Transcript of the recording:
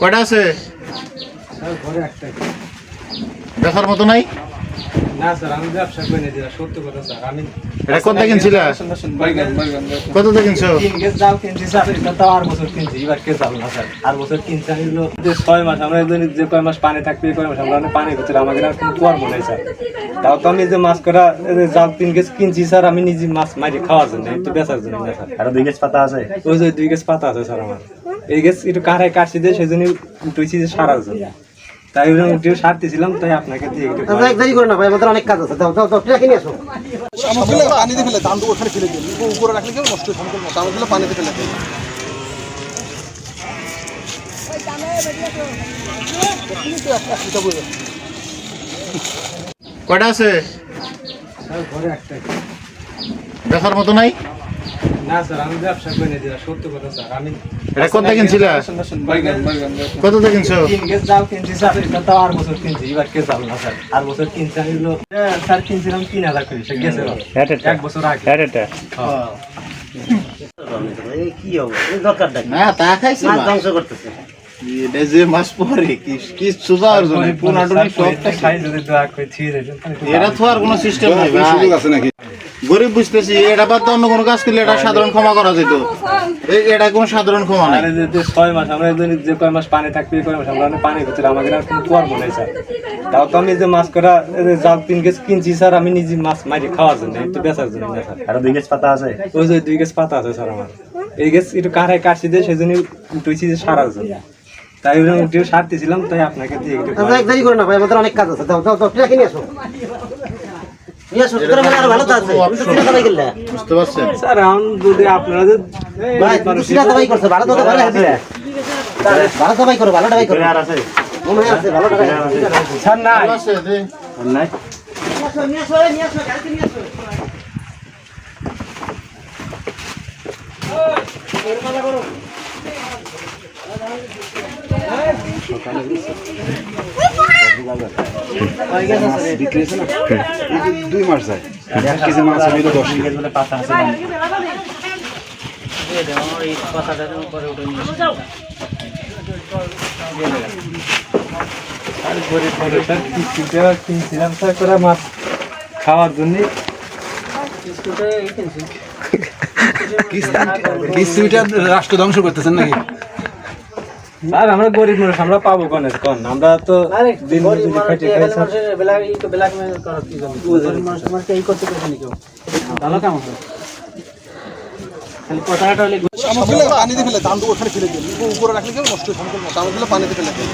কয়টা আছে? স্যার দেখার মতো নাই? কত কিনছো? ছয় মাস আমরা যে কয় মাস পানি থাকবে এই কয় মাস আমরা অনেক পানির ভিতরে আমাদের আর কোনো কুয়ার মনে স্যার। তাও তো আমি যে মাছ করা জাল তিন গেজ কিনছি স্যার আমি নিজে মাছ মারি খাওয়ার জন্য একটু বেচার জন্য স্যার। আর দুই গেছ পাতা আছে? ওই যে দুই গেজ পাতা আছে স্যার আমার। এই গেছ একটু কাটছি দিয়ে সেই জন্য উঠেছি যে সারার জন্য তাই একটু সারতেছিলাম তাই আপনাকে দিয়ে একটু দেরি করে না ভাই আমাদের অনেক কাজ আছে। দাও দাও দাও নিয়ে আসো। ফেলে পানিতে ফেলে ধান ওখানে ফেলে দিন। উপরে রাখলে কেউ নষ্ট ফেলে পানিতে ফেলে দিন। কয়টা আছে? স্যার দেখার মতো নাই? না স্যার আমি ব্যবসা করে নিয়ে দিলাম সত্য কথা স্যার আমি এটা কোথা কিনছিলা কত কিনছো তিন গেজ জাল কিনছি স্যার এটা তো আর বছর কিনছি এবার কে জাল না স্যার? আর বছর কিনছি আমি হলো হ্যাঁ, স্যার কিনছিলাম তিন হাজার করে সে গেছে এক বছর আগে। হ্যাঁ এটা। হ্যাঁ। কি হবে দরকার না তা খাইছি মাছ ধ্বংস করতেছে। যে মাছ পরে কি কি সুজা জন্য? পুনাটুনি সবটা খাই যদি দোয়া করে ছিঁড়ে দিতেন, তাহলে তো আর কোনো সিস্টেম নাই ভাই। আছে নাকি? গরিব বুঝতেছি এটা বাদ অন্য কোনো কাজ করলে এটা সাধারণ ক্ষমা করা যেত। এটা কোনো সাধারণ ক্ষমা নাই। আরে যে ছয় মাস আমরা দৈনিক যে কয় মাস পানি থাকবে কয় মাস আমরা পানির ভিতরে আমাদের আর কোনো কুয়ার মনে হয় স্যার। তাও তো আমি যে মাছ করা জাল তিন গেজ কিনছি স্যার আমি নিজে মাছ মারি খাওয়ার জন্য একটু বেচার জন্য স্যার। আর দুই গেছ পাতা আছে? ওই যে দুই গেজ পাতা আছে স্যার আমার। এই গেছ একটু কাঁড়ায় কাটছি দিয়ে সেই জন্য উঠেছি যে সারার জন্য। তাই ওরকম একটু সারতেছিলাম তাই আপনাকে দিয়ে একটু এক দেরি করে না ভাই আমাদের অনেক কাজ আছে। দাও দাও দাও ট্রাকে নিয়ে আসো। বুঝতে পারছেন? স্যার আমি যদি আপনারা যে ভাই তুমি তো সিরা দাবাই করছ ভালো তো ভালো আছে। ভালো দাবাই করো ভালো দাবাই করো। আছে। আছে ভালো দাবাই স্যার নাই নাই। নিয়ে আসো নিয়ে আসো গাড়িতে নিয়ে আসো খাওয়ার জন্য রাষ্ট্র ধ্বংস করতেছেন নাকি? স্যার আমরা গরিব মানুষ আমরা পাবো কোনে কোন? আমরা তো দিন মজুরি খেটে খাই পানিতে ফেলে ধান তো ওখানে ফেলে দিন উপরে রাখলে কেউ নষ্ট হয়ে ফেলে দিন